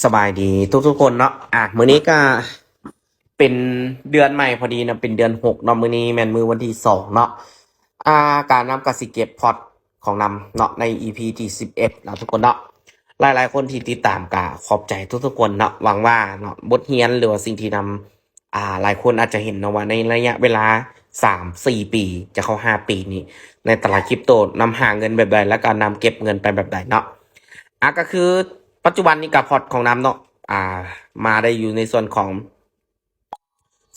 สบายดีทุกทุกๆคนเนาะอะมื้อนี้ก็เป็นเดือนใหม่พอดีนะเป็นเดือนหกเนาะมื้อนี้แมนมือวันที่สองเนาะอ่าการนำกสิเก็บพอร์ตของนำเนาะใน EP ที่สิบเอ็ดเนาะทุกคนเนาะหลายๆคนที่ติดตามก็ขอบใจทุกๆคนเนาะหวังว่าเนาะบทเรียนหรือว่าสิ่งที่นำอ่าหลายคนอาจจะเห็นเนาะว่าในระยะเวลาสามสี่ปีจะเข้าห้าปีนี้ในตลาดคริปโตนำหาเงินแบบใดและการนำเก็บเงินไปแบบใดเนาะอะก็คือ ปัจจุบันนี้กับพอร์ตของน้ำเนาะอ่า มาได้อยู่ในส่วนของ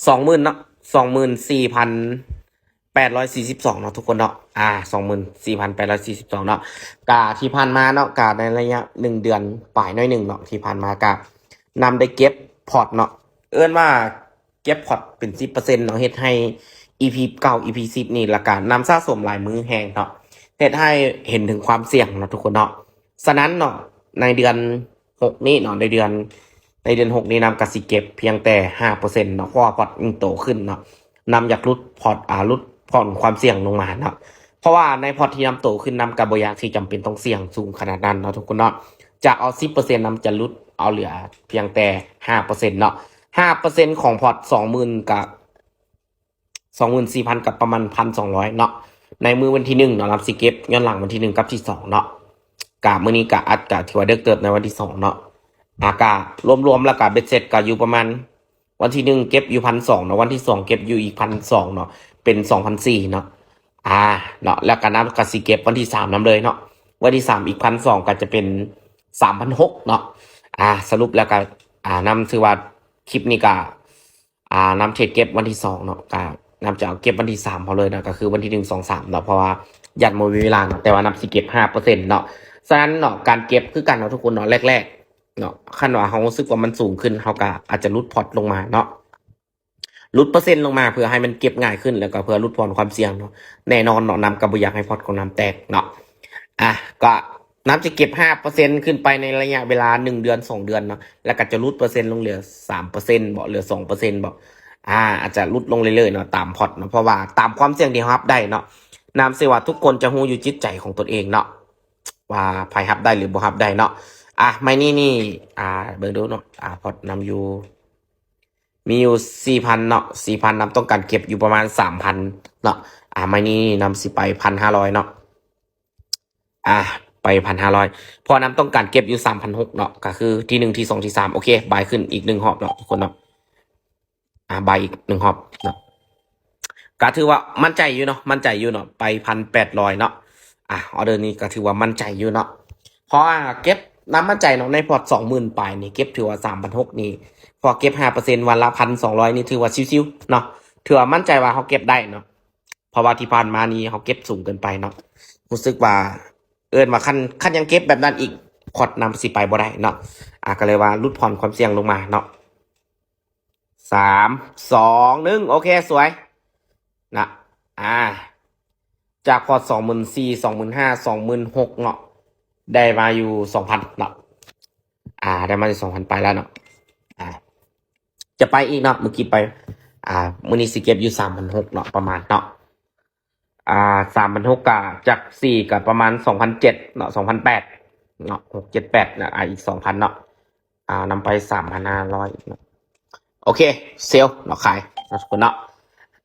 สองหมื่นเนาะสองหมื่นสี่พันแปดร้อยสี่สิบสองเนาะทุกคนเนาะอ่าสองหมื่นสี่พันแปดร้อยสี่สิบสองเนาะกาที่ผ่านมาเนาะกาในระยะหนึ่งเดือนปลายน้อยหนึ่งเนาะที่ผ่านมากานำได้เก็บพอร์ตเนาะเอื้อนว่าเก็บพอร์ตเป็นสิบเปอร์เซ็นต์เนาะเฮ็ดให้ EP เก้า EP สิบนี่ละกันนำสะสมหลายมือแหงเนาะเฮ็ดให้เห็นถึงความเสี่ยงเนาะทุกคนเนาะฉะนั้นเนาะ ในเดือนหกนี้เนาะในเดือน ในเดือนหกนี้นำกสิเก็บเพียงแต่ห้าเปอร์เซ็นต์เนาะเพราะว่าพอร์ตยิ่งโตขึ้นเนาะนำอยากลดพอร์ตอ่าลดผ่อนความเสี่ยงลงมาเนาะเพราะว่าในพอร์ตที่นำโตขึ้นนำกับบอยากที่จำเป็นต้องเสี่ยงสูงขนาดนั้นเนาะทุกคนเนาะจากเอาสิบเปอร์เซ็นต์นำจะลดเอาเหลือเพียงแต่ห้าเปอร์เซ็นต์เนาะห้าเปอร์เซ็นต์ของพอร์ตสองหมื่นกับสองหมื่นสี่พันกับประมาณพันสองร้อยเนาะในมือวันที่หนึ่งเนาะรับสิเก็บย้อนหลังวันที่หนึ่งกับที่สองเนาะ กะมื้อนี้กะอัดกะถือว่าเด็กเติบในวันที่สองเนาะอากะรวมๆแล้วกะเบ็ดเสร็จกะอยู่ประมาณ วันที่หนึ่งเก็บอยู่พันสองเนาะวันที่สองเก็บอยู่อีกพันสองเนาะเป็นสองพันสี่เนาะอ่าเนาะแล้วกะน้ำกะสิเก็บวันที่สามน้ำเลยเนาะวันที่สามอีกพันสองก็จะเป็นสามพันหกเนาะอ่าสรุปแล้วก็อ่านำถือว่าคลิปนี้กะอ่านำเทรดเก็บวันที่สองเนาะกะนำจะเอาเก็บวันที่สามเขาเลยเนาะก็คือวันที่หนึ่งสองสามเนาะเพราะว่ายัดโมมีเวลาเนาะแต่ว่านำสิเก็บห้าเปอร์เซ็นต์เนาะ ฉะนั้นเนาะการเก็บคือกันเนาะทุกคนเนาะแรกๆเนาะขั้นว่าเขารู้สึกว่ามันสูงขึ้นเขาก็อาจจะลดพอร์ตลงมาเนาะลดเปอร์เซ็นต์ลงมาเพื่อให้มันเก็บง่ายขึ้นแล้วก็เพื่อลดผ่อนความเสี่ยงเนาะแน่นอนเนาะนำกระบุยากให้พอร์ตของน้ำแตกเนาะอะก็น้ำจะเก็บห้าเปอร์เซ็นขึ้นไปในระยะเวลาหนึ่งเดือนสองเดือนเนาะแล้วก็จะลดเปอร์เซ็นต์ลงเหลือสามเปอร์เซ็นต์บอกเหลือสองเปอร์เซ็นต์บอกอ่าอาจจะลดลงเรื่อยๆเนาะตามพอร์ตเนาะเพราะว่าตามความเสี่ยงที่รับได้เนาะน้ำเสียว่าทุกคนจะหูอยู่จิตใจของตนเองเนาะ ว่าไพ่ฮับได้หรือบ่ฮับได้เนาะอะไม่นี่นี่อ่าเบิ่งดูเนาะอ่าพอดนำอยู่ มีอยู่สี่พันเนาะสี่พันนำต้องการเก็บอยู่ประมาณสามพันเนาะอ่าไม่นี่นำสิไปพันห้าร้อยเนาะอ่าไปพันห้าร้อยพอนำต้องการเก็บอยู่สามพันหกเนาะก็คือที่หนึ่งที่สองที่สามโอเคบายขึ้นอีกหนึ่งหอบเนาะทุกคนเนาะอ่าบายอีกหนึ่งหอบเนาะก็ถือว่ามั่นใจอยู่เนาะมั่นใจอยู่เนาะไปพันแปดร้อยเนาะ อะออเดอร์นี้ก็ถือว่ามั่นใจอยู่เนาะเพราะว่าเก็บน้ำมั่นใจเนาะในพอร์ตสองหมื่นปลายนี่เก็บถือว่าสามพันหกนี่พอเก็บห้าเปอร์เซ็นวันละพันสองร้อยนี่ถือว่าชิวๆเนาะถือว่ามั่นใจว่าเขาเก็บได้เนาะเพราะว่าที่ผ่านมานี้เขาเก็บสูงเกินไปเนาะรู้สึกว่าเอินว่าคันคันยังเก็บแบบนั้นอีกพอร์ตนำสิไปบ่ได้เนาะอะก็เลยว่าลดผ่อนความเสี่ยงลงมาเนาะสามสองหนึ่งโอเคสวยนะอ่า จากพอร์ตสองหมื่นสี่สองหมื่นห้าสองหมื่นหกเนาะได้มาอยู่สองพันเนาะอ่า ได้มาอยู่สองพันไปแล้วเนาะอ่า จะไปอีกเนาะเมื่อกี้ไป อ่ามือนี้สิเก็บอยู่สามพันหกเนาะประมาณเนาะอ่าสามพันหกกะจากสี่กับประมาณสองพันเจ็ดเนาะสองพันแปดเนาะหกเจ็ดแปดเนาะอ่าอีกสองพันเนาะอ่านำไปสามพันห้าร้อยเนาะโอเค เซลเนาะขายเนาะทุกคนเนาะ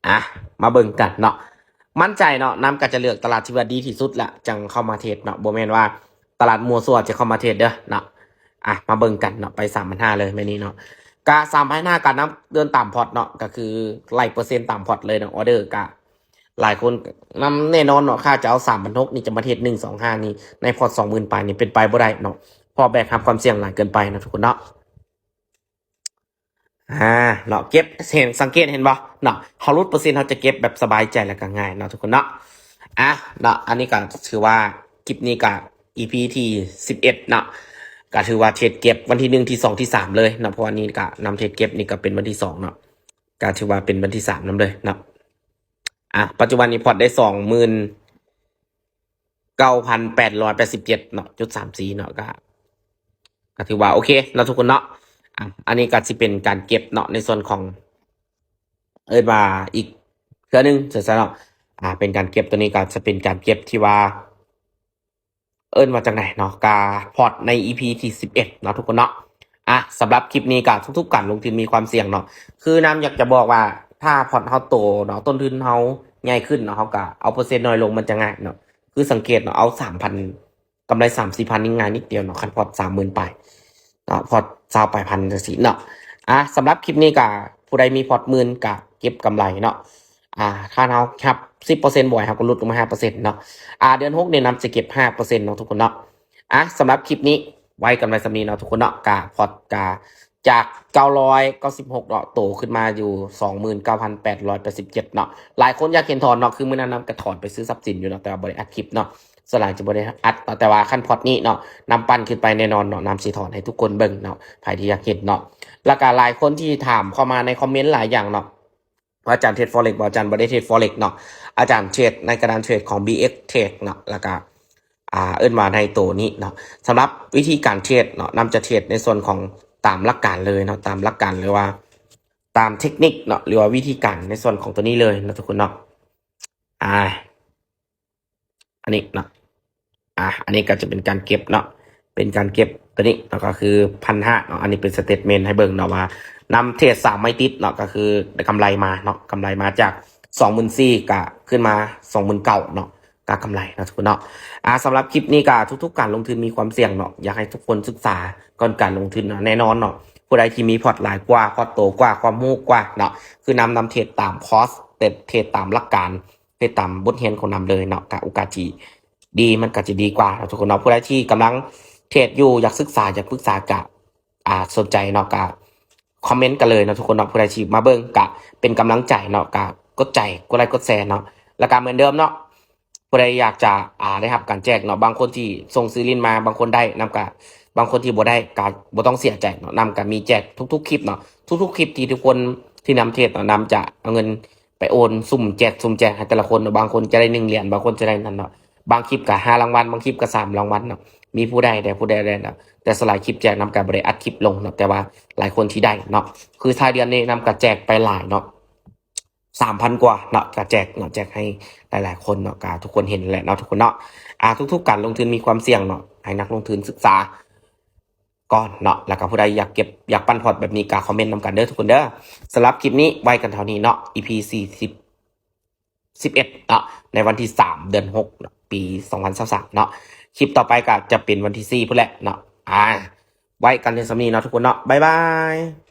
อะมาเบิ่งกันเนาะ มั่นใจเนาะน้ำก็จะเลือกตลาดที่ว่าดีที่สุดละจังเข้ามาเทรดเนาะโบแมนว่าตลาดมัวซัวจะเข้ามาเทรดเด้อเนาะอะมาเบิ่งกันเนาะไปสามพันห้าเลยไม่นี้เนาะกาสามพันห้าการน้ำเดินต่ำพอร์ตเนาะก็คือไล่เปอร์เซ็นต์ต่ำพอร์ตเลยเนาะออเดอร์กะหลายคนนำแน่นอนเนาะค่าจะเอาสามพันหกนี่จะมาเทรดหนึ่งสองห้านี่ในพอร์ตสองหมื่นปลายนี่เป็นไปบ่ได้เนาะพอแบกรับความเสี่ยงหลายเกินไปนะทุกคนเนาะ อ่าเนาะเก็บเห็นสังเกตเห็นบ่เนาะเขาลดเปอร์เซ็นต์เขาจะเก็บแบบสบายใจและก็ง่ายเนาะทุกคนเนาะอะเนาะอันนี้ก็ถือว่าคลิปนี้ก็ EP ที่สิบเอ็ดเนาะก็ถือว่าเทรดเก็บวันที่หนึ่งที่สองที่สามเลยเนาะเพราะวันนี้ก็นำเทรดเก็บนี่ก็เป็นวันที่สองเนาะก็ถือว่าเป็นวันที่สามนํเลยเนาะอะปัจจุบันนี้พอร์ตได้สองหมื่นเก้าพันแปดร้อยแปดสิบเจ็ดเนาะจุดสามสี่เนาะก็ก็ถือว่าโอเคเนาะทุกคนเนาะ อะอันนี้ก็จะเป็นการเก็บเนาะในส่วนของเอ้ยมาอีกเครือนึงเสร็จแล้วเนาะอ่า เป็นการเก็บตัวนี้ก็จะเป็นการเก็บที่ว่า เอิ้นมาจากไหนเนาะกาพอร์ตใน EP ที่สิบเอ็ดเนาะทุกคนเนาะอะสำหรับคลิปนี้กับทุกๆการลงทุนมีความเสี่ยงเนาะคือน้ำอยากจะบอกว่าถ้าพอร์ตเฮาโตเนาะต้นทุนเฮาง่ายขึ้นเนาะเฮาก็เอาเปอร์เซ็นต์น้อยลงมันจะง่ายเนาะคือสังเกตเนาะเอาสามพันกำไรสามสี่พันนี่ง่ายนิดเดียวเนาะคันพอร์ตสามหมื่นไป ก็พอร์ตสาวไปพันสิเนาะอะสำหรับคลิปนี้กับผู้ใดมีพอร์ตหมื่นกับเก็บกำไรเนาะอ่าถ้าเราครับสิบเปอร์เซ็นต์บ่อยครับก็ลดลงมาห้าเปอร์เซ็นต์เนาะอ่าเดือนหกเนี่ยน้ำจะเก็บห้าเปอร์เซ็นต์เนาะทุกคนเนาะอะสำหรับคลิปนี้ไว้กันไว้สำนีเนาะทุกคนเนาะกาพอร์ตกา จาก 996 เนาะโตขึ้นมาอยู่ 29,887 เนาะหลายคนอยากเห็นถอนเนาะคือมื่อนั้นนำกระถอนไปซื้อทรัพย์สินอยู่เนาะแต่ว่าบริอัดคลิปเนาะสลายจะบริอัดแต่ว่าขั้นพอดนี้เนาะนำปั้นขึ้นไปแน่นอนเนาะนำสีถอนให้ทุกคนเบิ่งเนาะใครที่อยากเห็นเนาะแล้วก็หลายคนที่ถามเข้ามาในคอมเมนต์หลายอย่างเนาะว่าอาจารย์เทรดฟอเร็กบอกอาจารย์บริเทรดฟอเร็กเนาะอาจารย์เทรดในกระดานเทรดของ BX Trade เนาะแล้วก็อ่าเอิ้นมาในตัวนี้เนาะสำหรับวิธีการเทรดเนาะนำจะเทรดในส่วนของ ตามหลักการเลยเนาะตามหลักการหรือว่า ตามเทคนิคเนาะหรือว่าวิธีการในส่วนของตัวนี้เลยนะทุกคนเนาะอ่า อันนี้เนาะอ่าอันนี้ก็จะเป็นการเก็บเนาะเป็นการเก็บตัวนี้เนาะก็คือพันห้าเนาะอันนี้เป็นสเตทเมนต์ให้เบิ่งเนาะว่านำเทรดสามไม่ติดเนาะก็คือได้กำไรมาเนาะกำไรมาจากสองหมื่นสี่กะขึ้นมาสองหมื่นเก้าเนาะ กากำไรนะทุกคนเนาะอ่าสำหรับคลิปนี้ก็ทุก ๆ การลงทุนมีความเสี่ยงเนาะอยากให้ทุกคนศึกษาก่อนการลงทุนเนาะแน่นอนเนาะผู้ใดที่มีพอร์ตหลายกว่าพอร์ตโตกว่าความรู้กว่าเนาะคือนำนำเทรดตามคอสเทรดเทรดตามหลักการเทรดตามบทเรียนของนำเลยเนาะกะโอกาสที่ดีมันก็จะดีกว่าทุกคนเนาะผู้ใดที่กำลังเทรดอยู่อยากศึกษาอยากปรึกษากะอ่าสนใจเนาะกะคอมเมนต์กันเลยเนาะทุกคนเนาะผู้ใดที่มาเบิ่งกะเป็นกำลังใจเนาะกะกดใจกดไลค์กดแชร์เนาะแล้วก็เหมือนเดิมเนาะ ผู้ใดอยากจะอ่าได้รับการแจกเนาะบางคนที่ส่งซื้อลินมาบางคนได้นำกับบางคนที่บ่ได้ก็บ่ต้องเสียใจเนาะนำกับมีแจกทุก ๆ คลิปเนาะทุก ๆ คลิปที่ทุกคนที่นำเทศเนาะนำจะเอาเงินไปโอนสุ่มแจกสุ่มแจกให้แต่ละคนเนาะบางคนจะได้หนึ่งเหรียญบางคนจะได้นั่นเนาะบางคลิปก็ห้ารางวัลบางคลิปก็สามรางวัลเนาะมีผู้ใดแต่ผู้ใดได้เนาะแต่สลายคลิปแจกนำกับบริอัดคลิปลงเนาะแต่ว่าหลายคนที่ได้เนาะคือท้ายเดือนนี้นำกับแจกไปหลายเนาะ สามพันกว่าเนาะกะแจกเนาะแจกให้หลาย ๆ คนเนาะกะทุกคนเห็นแหละเนาะทุกคนเนาะอ่าทุก ๆ การลงทุนมีความเสี่ยงเนาะให้นักลงทุนศึกษาก่อนเนาะแล้วก็ผู้ใดอยากเก็บอยากปั้นพอร์ตแบบนี้กะคอมเมนต์นำกันเด้อทุกคนเด้อสำหรับคลิปนี้ไว้กันเท่านี้เนาะ EP สี่สิบสิบเอ็ดเนาะในวันที่สามเดือนหกปีสองพันสามเนาะคลิปต่อไปก็จะเป็นวันที่สี่พุ่นแหละเนาะอ่าไว้กันในสำนีเนาะทุกคนเนาะบ๊ายบาย